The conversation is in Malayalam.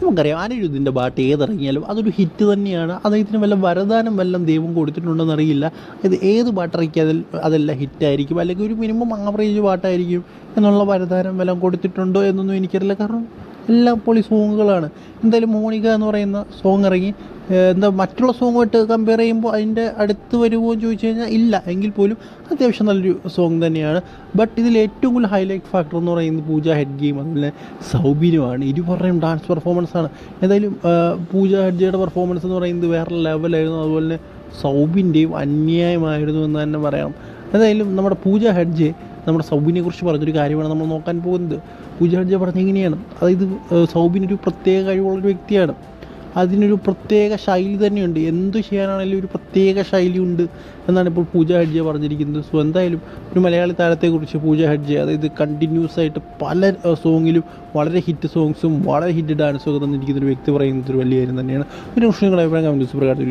നമുക്കറിയാം. അനിരുദ്ധിന്റെ പാട്ട് ഏതിറങ്ങിയാലും അതൊരു ഹിറ്റ് തന്നെയാണ്. അദ്ദേഹത്തിന് വല്ല വരദാനം വല്ലതും ദൈവം കൊടുത്തിട്ടുണ്ടെന്ന് അറിയില്ല. ഇത് ഏത് പാട്ടിറക്കിയാൽ അതെല്ലാം ഹിറ്റായിരിക്കും അല്ലെങ്കിൽ ഒരു മിനിമം ആവറേജ് പാട്ടായിരിക്കും എന്നുള്ള വരദാനം വല്ലതും കൊടുത്തിട്ടുണ്ടോ എന്നൊന്നും എനിക്കറിയില്ല. കാരണം എല്ലാം പൊളി സോങ്ങുകളാണ്. എന്തായാലും മോണിക എന്ന് പറയുന്ന സോങ് ഇറങ്ങി എന്താ മറ്റുള്ള സോങ്ങുമായിട്ട് കമ്പയർ ചെയ്യുമ്പോൾ അതിന്റെ അടുത്ത് വരുമോ എന്ന് ചോദിച്ചു കഴിഞ്ഞാൽ ഇല്ല. എങ്കിൽ പോലും അത്യാവശ്യം നല്ലൊരു സോങ് തന്നെയാണ്. ബട്ട് ഇതിൽ ഏറ്റവും കൂടുതൽ ഹൈലൈറ്റ് ഫാക്ടർ എന്ന് പറയുന്നത് പൂജ ഹെഡ് ഗെയിം അതുപോലെ സൗബിനുമാണ്. ഇരുവരുടെയും ഡാൻസ് പെർഫോമൻസ് ആണ്. എന്തായാലും പൂജ ഹെഡ്ജിയുടെ പെർഫോമൻസ് എന്ന് പറയുന്നത് വേറെ ലെവലായിരുന്നു അതുപോലെ തന്നെ സൗബിന്റെയും അന്യായമായിരുന്നു എന്ന് തന്നെ പറയാം. എന്തായാലും നമ്മുടെ പൂജ ഹെഡ്ജെ നമ്മുടെ സൗബിനെ കുറിച്ച് പറഞ്ഞൊരു കാര്യമാണ് നമ്മൾ നോക്കാൻ പോകുന്നത്. പൂജ ഹെഡ്ജെ പറഞ്ഞ ഇങ്ങനെയാണ്. അതായത് സൗബിനൊരു പ്രത്യേക കഴിവുള്ളൊരു വ്യക്തിയാണ്. അതിനൊരു പ്രത്യേക ശൈലി തന്നെയുണ്ട്. എന്തു ചെയ്യാനാണെങ്കിലും ഒരു പ്രത്യേക ശൈലിയുണ്ട് എന്നാണ് ഇപ്പോൾ പൂജ ഹെഡ്ജെ പറഞ്ഞിരിക്കുന്നത്. സോ എന്തായാലും ഒരു മലയാളി താരത്തെക്കുറിച്ച് പൂജ ഹെഡ്ജെ അതായത് കണ്ടിന്യൂസ് ആയിട്ട് പല സോങ്ങിലും വളരെ ഹിറ്റ് സോങ്സും വളരെ ഹിറ്റ് ഡാൻസും ഒക്കെ തന്നിരിക്കുന്ന ഒരു വ്യക്തി പറയുന്നത് ഒരു വലിയ കാര്യം തന്നെയാണ്. ഒരു പ്രശ്നങ്ങൾ അഭിപ്രായം കമന്റ് പ്രകാരം